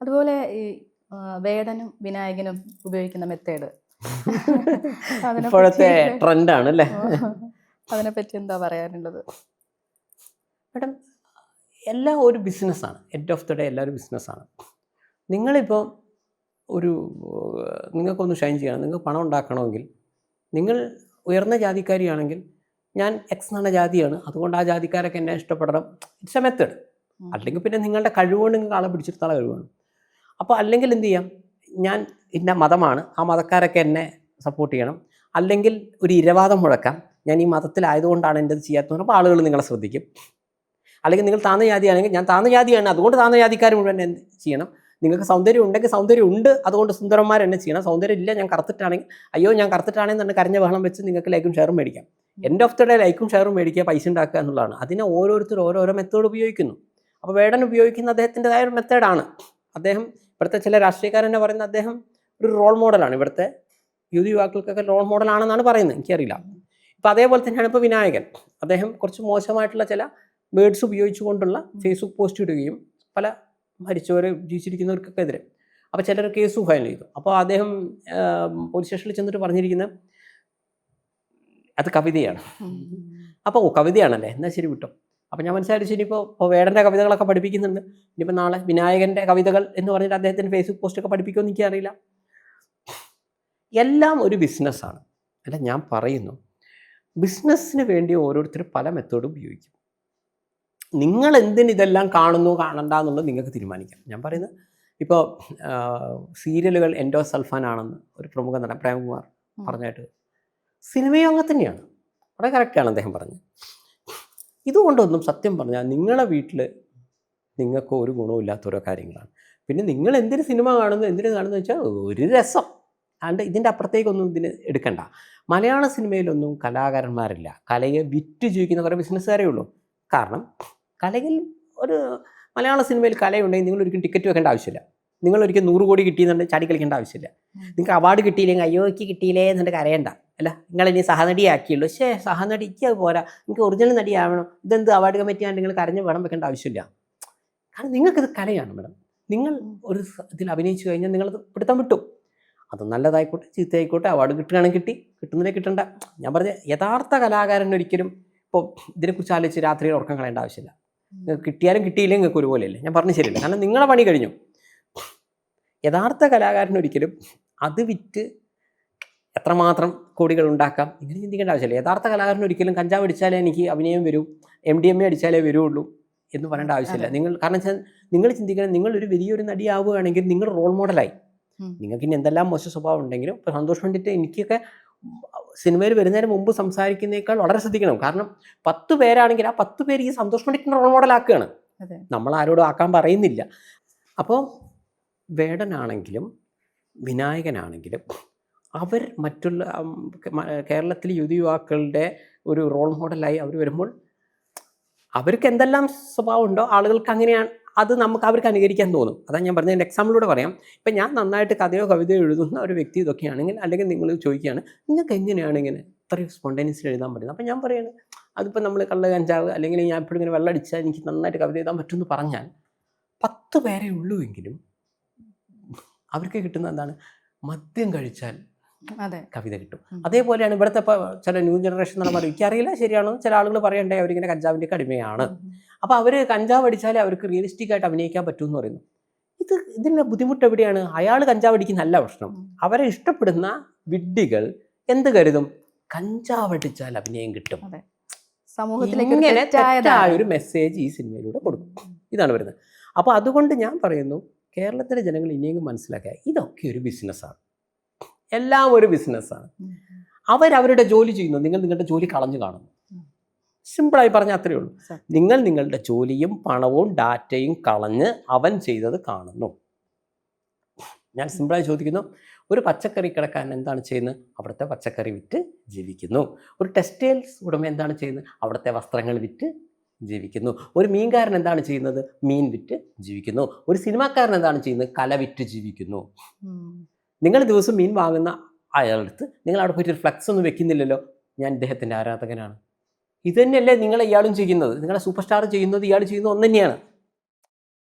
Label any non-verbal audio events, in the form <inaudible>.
അതുപോലെ ഈ വേടനും വിനായകനും ഉപയോഗിക്കുന്ന മെത്തേഡ് ഇപ്പോഴത്തെ <laughs> ട്രെൻഡാണ് അല്ലേ അതിനെപ്പറ്റി എന്താ പറയാനുള്ളത്? മേഡം എല്ലാം ഒരു ബിസിനസ്സാണ് എൻഡ് ഓഫ് ദ ഡേ എല്ലാം ഒരു ബിസിനസ്സാണ് നിങ്ങളിപ്പോൾ ഒരു നിങ്ങൾക്കൊന്ന് ഷൈൻ ചെയ്യണം. നിങ്ങൾ പണം ഉണ്ടാക്കണമെങ്കിൽ നിങ്ങൾ ഉയർന്ന ജാതിക്കാരിയാണെങ്കിൽ ഞാൻ എക്സ് എന്ന ജാതിയാണ്. അതുകൊണ്ട് ആ ജാതിക്കാരൊക്കെ എന്നെ ഇഷ്ടപ്പെടണം. ഇറ്റ്സ് എ മെത്തേഡ് അല്ലെങ്കിൽ പിന്നെ നിങ്ങളുടെ കഴിവുകൊണ്ട് നിങ്ങൾക്ക് ആളെ പിടിച്ചെടുത്താളെ കഴിവാണ്. അപ്പോൾ അല്ലെങ്കിൽ എന്ത് ചെയ്യാം? ഞാൻ ഇന്ന മതമാണ്. ആ മതക്കാരൊക്കെ എന്നെ സപ്പോർട്ട് ചെയ്യണം. അല്ലെങ്കിൽ ഒരു ഇരവാദം മുഴക്കാം. ഞാൻ ഈ മതത്തിലായതുകൊണ്ടാണ് എന്റെ ചെയ്യാത്തത് അപ്പോൾ ആളുകൾ നിങ്ങളെ ശ്രദ്ധിക്കും. അല്ലെങ്കിൽ നിങ്ങൾ താന്ന ജാതിയാണെങ്കിൽ ഞാൻ താന്ന ജാതിയാണ്. അതുകൊണ്ട് താന്ന ജാതിക്കാർ മുഴുവൻ എന്ത് ചെയ്യണം. നിങ്ങൾക്ക് സൗന്ദര്യം ഉണ്ടെങ്കിൽ സൗന്ദര്യം ഉണ്ട്. അതുകൊണ്ട് സുന്ദരന്മാർ എന്നെ ചെയ്യണം. സൗന്ദര്യം ഇല്ല ഞാൻ കറുത്തിട്ടാണെങ്കിൽ അയ്യോ ഞാൻ കറുത്തിട്ടാണെങ്കിൽ തന്നെ കരഞ്ഞ ബഹളം വെച്ച് നിങ്ങൾക്ക് ലൈക്കും ഷെയറും മേടിക്കാം. എൻഡ് ഓഫ് ദ ഡേ ലൈക്കും ഷെയറും മേടിക്കുക പൈസ ഉണ്ടാക്കുക എന്നുള്ളതാണ്. അതിനെ ഓരോരുത്തർ ഓരോരോ മെത്തേഡ് ഉപയോഗിക്കുന്നു. അപ്പോൾ വേടൻ ഉപയോഗിക്കുന്ന അദ്ദേഹത്തിന്റെതായ ഒരു മെത്തേഡാണ് അദ്ദേഹം ഇവിടുത്തെ ചില രാഷ്ട്രീയക്കാരെന്നെ പറയുന്ന അദ്ദേഹം ഒരു റോൾ മോഡലാണ് ഇവിടുത്തെ യുവതി യുവാക്കൾക്കൊക്കെ റോൾ മോഡലാണെന്നാണ് പറയുന്നത്. എനിക്കറിയില്ല. ഇപ്പം അതേപോലെ തന്നെയാണ് ഇപ്പോൾ വിനായകൻ. അദ്ദേഹം കുറച്ച് മോശമായിട്ടുള്ള ചില വേർഡ്സ് ഉപയോഗിച്ചുകൊണ്ടുള്ള ഫേസ്ബുക്ക് പോസ്റ്റ് ഇടുകയും പല മരിച്ചവർ ജീവിച്ചിരിക്കുന്നവർക്കൊക്കെ എതിരെ. അപ്പോൾ ചിലർ കേസ് ഫയൽ ചെയ്തു. അപ്പോൾ അദ്ദേഹം പോലീസ് സ്റ്റേഷനിൽ ചെന്നിട്ട് പറഞ്ഞിരിക്കുന്നത് അത് കവിതയാണ്. അപ്പോൾ കവിതയാണല്ലേ? എന്നാൽ ശരി വിട്ടോ. അപ്പോൾ ഞാൻ മനസ്സിലായിട്ട് ഇനിയിപ്പോൾ ഇപ്പോൾ ഇപ്പോൾ വേടന്റെ കവിതകളൊക്കെ പഠിപ്പിക്കുന്നുണ്ട്. ഇനിയിപ്പോൾ നാളെ വിനായകന്റെ കവിതകൾ എന്ന് പറഞ്ഞിട്ട് അദ്ദേഹത്തിന്റെ ഫേസ്ബുക്ക് പോസ്റ്റൊക്കെ പഠിപ്പിക്കുമെന്ന് എനിക്കറിയില്ല. എല്ലാം ഒരു ബിസിനസ്സാണ് അല്ല ഞാൻ പറയുന്നു ബിസിനസ്സിന് വേണ്ടി ഓരോരുത്തർ പല മെത്തേഡും ഉപയോഗിക്കും. നിങ്ങൾ എന്തിന് ഇതെല്ലാം കാണുന്നു കാണണ്ട എന്നുള്ളത് നിങ്ങൾക്ക് തീരുമാനിക്കാം. ഞാൻ പറയുന്നത് ഇപ്പോൾ സീരിയലുകൾ എൻഡോ സൽഫാൻ ആണെന്ന് ഒരു പ്രമുഖ നടൻ പ്രേംകുമാർ പറഞ്ഞായിട്ട് സിനിമയും അങ്ങനെ തന്നെയാണ്. വളരെ കറക്റ്റാണ് അദ്ദേഹം പറഞ്ഞത്. ഇതുകൊണ്ടൊന്നും സത്യം പറഞ്ഞാൽ നിങ്ങളെ വീട്ടിൽ നിങ്ങൾക്ക് ഒരു ഗുണമില്ലാത്ത ഓരോ കാര്യങ്ങളാണ്. പിന്നെ നിങ്ങൾ എന്തിന് സിനിമ കാണുന്നു എന്തിന് കാണുന്നു വെച്ചാൽ ഒരു രസം. അല്ലാണ്ട് ഇതിന്റെ അപ്പുറത്തേക്കൊന്നും ഇതിന് എടുക്കണ്ട. മലയാള സിനിമയിലൊന്നും കലാകാരന്മാരില്ല. കലയെ വിറ്റ് ജീവിക്കുന്ന കുറേ ബിസിനസ്സുകാരേ ഉള്ളൂ. കാരണം കലയിൽ ഒരു മലയാള സിനിമയിൽ കലയുണ്ടെങ്കിൽ നിങ്ങൾ ഒരിക്കലും ടിക്കറ്റ് വെക്കേണ്ട ആവശ്യമില്ല. നിങ്ങൾ ഒരിക്കലും നൂറ് കോടി കിട്ടിയെന്നുണ്ടെങ്കിൽ ചാടി കളിക്കേണ്ട ആവശ്യമില്ല. നിങ്ങൾക്ക് അവാർഡ് കിട്ടിയില്ലെങ്കിൽ അയ്യോ കിട്ടിയില്ലേ എന്നിട്ട് കരയണ്ട. അല്ല നിങ്ങൾ ഇനി സഹനടിയാക്കിയുള്ളൂ പക്ഷേ സഹനടിക്ക് അത് പോരാ. നിങ്ങൾക്ക് ഒറിജിനൽ നടിയാവണം. ഇതെന്ത് അവാർഡ് കമ്മിറ്റി ആണ് നിങ്ങൾ കരഞ്ഞ് വേണം വെക്കേണ്ട ആവശ്യമില്ല. കാരണം നിങ്ങൾക്കിത് കലയാണ് മേഡം നിങ്ങൾ ഒരു ഇതിൽ അഭിനയിച്ചു കഴിഞ്ഞാൽ നിങ്ങളത് പിടുത്തം വിട്ടു അത് നല്ലതായിക്കോട്ടെ ചീത്തയായിക്കോട്ടെ അവാർഡ് കിട്ടുകയാണെങ്കിൽ കിട്ടി. കിട്ടുന്നില്ലേ കിട്ടണ്ട. ഞാൻ പറഞ്ഞ യഥാർത്ഥ കലാകാരൻ ഒരിക്കലും ഇപ്പോൾ ഇതിനെക്കുറിച്ച് ആലോചിച്ച് രാത്രിയിൽ ഉറക്കം കളയേണ്ട ആവശ്യമില്ല. നിങ്ങൾക്ക് കിട്ടിയാലും കിട്ടിയില്ലെങ്കിൽ നിങ്ങൾക്ക് ഒരുപോലെയല്ലേ? ഞാൻ പറഞ്ഞു ശരിയല്ല. കാരണം നിങ്ങളെ പണി കഴിഞ്ഞു. യഥാർത്ഥ കലാകാരൻ ഒരിക്കലും അത് വിറ്റ് എത്രമാത്രം കോടികൾ ഉണ്ടാക്കാം? ഇങ്ങനെ ചിന്തിക്കേണ്ട ആവശ്യമില്ല. യഥാർത്ഥ കലാകാരൻ ഒരിക്കലും കഞ്ചാവ് അടിച്ചാലേ എനിക്ക് അഭിനയം വരൂ എം ഡി എം എ അടിച്ചാലേ വരുള്ളൂ എന്ന് പറയേണ്ട ആവശ്യമില്ല. നിങ്ങൾ കാരണം വെച്ചാൽ നിങ്ങൾ ചിന്തിക്കണം നിങ്ങൾ ഒരു വലിയൊരു നടിയാവുകയാണെങ്കിൽ നിങ്ങൾ റോൾ മോഡലായി. നിങ്ങൾക്ക് ഇനി എന്തെല്ലാം മോശ സ്വഭാവം ഉണ്ടെങ്കിലും ഇപ്പോൾ സന്തോഷം വേണ്ടിയിട്ട് എനിക്കൊക്കെ സിനിമയിൽ വരുന്നതിന് മുമ്പ് സംസാരിക്കുന്നേക്കാൾ വളരെ ശ്രദ്ധിക്കണം. കാരണം പത്ത് പേരാണെങ്കിൽ ആ പത്ത് പേര് ഈ സന്തോഷം വേണ്ടിയിട്ട് റോൾ മോഡലാക്കുകയാണ്. നമ്മൾ ആരോടും ആക്കാൻ പറയുന്നില്ല. അപ്പോൾ വേടനാണെങ്കിലും വിനായകനാണെങ്കിലും അവർ മറ്റുള്ള കേരളത്തിലെ യുവതി യുവാക്കളുടെ ഒരു റോൾ മോഡലായി അവർ വരുമ്പോൾ അവർക്ക് എന്തെല്ലാം സ്വഭാവം ഉണ്ടോ ആളുകൾക്ക് അങ്ങനെയാണ് അത് നമുക്ക് അവർക്ക് അനുകരിക്കാൻ തോന്നും. അതാണ് ഞാൻ പറഞ്ഞ എക്സാമ്പിളിലൂടെ പറയാം. ഇപ്പം ഞാൻ നന്നായിട്ട് കഥയോ കവിതയോ എഴുതുന്ന ഒരു വ്യക്തി ഇതൊക്കെയാണെങ്കിൽ അല്ലെങ്കിൽ നിങ്ങൾ ചോദിക്കുകയാണ് നിങ്ങൾക്ക് എങ്ങനെയാണ് ഇങ്ങനെ ഇത്രയും സ്പോണ്ടേനിയസ്ലി എഴുതാൻ പറ്റുന്നത്? അപ്പം ഞാൻ പറയുന്നത് അതിപ്പോൾ നമ്മൾ കള്ള കഞ്ചാവ് അല്ലെങ്കിൽ ഞാൻ എപ്പോഴും ഇങ്ങനെ വെള്ളം അടിച്ചാൽ എനിക്ക് നന്നായിട്ട് കവിത എഴുതാൻ പറ്റുമെന്ന് പറഞ്ഞാൽ പത്ത് പേരെ ഉള്ളൂ എങ്കിലും അവർക്ക് കിട്ടുന്ന എന്താണ്? മദ്യം കഴിച്ചാൽ കവിത കിട്ടും. അതേപോലെയാണ് ഇവിടുത്തെ ചില ന്യൂ ജനറേഷൻ എന്ന് പറയുമ്പോൾ എനിക്കറിയില്ല ശരിയാണോ? ചില ആളുകൾ പറയണ്ടേ അവരിങ്ങനെ കഞ്ചാവിന്റെ അടിമയാണ്. അപ്പോൾ അവർ കഞ്ചാവ് അടിച്ചാലേ അവർക്ക് റിയലിസ്റ്റിക് ആയിട്ട് അഭിനയിക്കാൻ പറ്റുമെന്ന് പറയുന്നു. ഇത് ഇതിന്റെ ബുദ്ധിമുട്ട് എവിടെയാണ്? അയാൾ കഞ്ചാവ് അടിക്കുന്നല്ല പ്രശ്നം. അവരെ ഇഷ്ടപ്പെടുന്ന വിഡ്ഢികൾ എന്ത് കരുതും? കഞ്ചാവ് അടിച്ചാൽ അഭിനയം കിട്ടും. സമൂഹത്തിലേക്ക് ഒരു ഇങ്ങനെ തെറ്റായ ഒരു മെസ്സേജ് ഈ സിനിമയിലൂടെ കൊടുക്കും. ഇതാണ് വരുന്നത്. അപ്പോൾ അതുകൊണ്ട് ഞാൻ പറയുന്നു കേരളത്തിലെ ജനങ്ങൾ ഇനിയെങ്കിലും മനസ്സിലാക്കുക ഇതൊക്കെ ഒരു ബിസിനസ്സാണ് എല്ലാം ഒരു ബിസിനസ്സാണ്. അവർ അവരവരുടെ ജോലി ചെയ്യുന്നു. നിങ്ങൾ നിങ്ങളുടെ ജോലി കളഞ്ഞു കാണുന്നു. സിമ്പിളായി പറഞ്ഞാൽ അത്രയേ ഉള്ളൂ. നിങ്ങൾ നിങ്ങളുടെ ജോലിയും പണവും ഡാറ്റയും കളഞ്ഞ് അവൻ ചെയ്തത് കാണുന്നു. ഞാൻ സിമ്പിളായി ചോദിക്കുന്നു ഒരു പച്ചക്കറി കിടക്കാൻ എന്താണ് ചെയ്യുന്നത്? അവിടുത്തെ പച്ചക്കറി വിറ്റ് ജീവിക്കുന്നു. ഒരു ടെക്സ്റ്റൈൽസ് ഉടമ എന്താണ് ചെയ്യുന്നത്? അവിടുത്തെ വസ്ത്രങ്ങൾ വിറ്റ് ജീവിക്കുന്നു. ഒരു മീൻകാരൻ എന്താണ് ചെയ്യുന്നത്? മീൻ വിറ്റ് ജീവിക്കുന്നു. ഒരു സിനിമാക്കാരൻ എന്താണ് ചെയ്യുന്നത്? കല വിറ്റ് ജീവിക്കുന്നു. നിങ്ങൾ ദിവസം മീൻ വാങ്ങുന്ന അയാളടുത്ത് നിങ്ങൾ അവിടെ പോയിട്ട് ഒരു ഫ്ലക്സ് ഒന്നും വെക്കുന്നില്ലല്ലോ. ഞാൻ ഇദ്ദേഹത്തിന്റെ ആരാധകനാണ്. ഇത് തന്നെയല്ലേ നിങ്ങൾ ഇയാളും ചെയ്യുന്നത്. നിങ്ങളെ സൂപ്പർ സ്റ്റാർ ചെയ്യുന്നത് ഇയാൾ ചെയ്യുന്നത് ഒന്ന് തന്നെയാണ്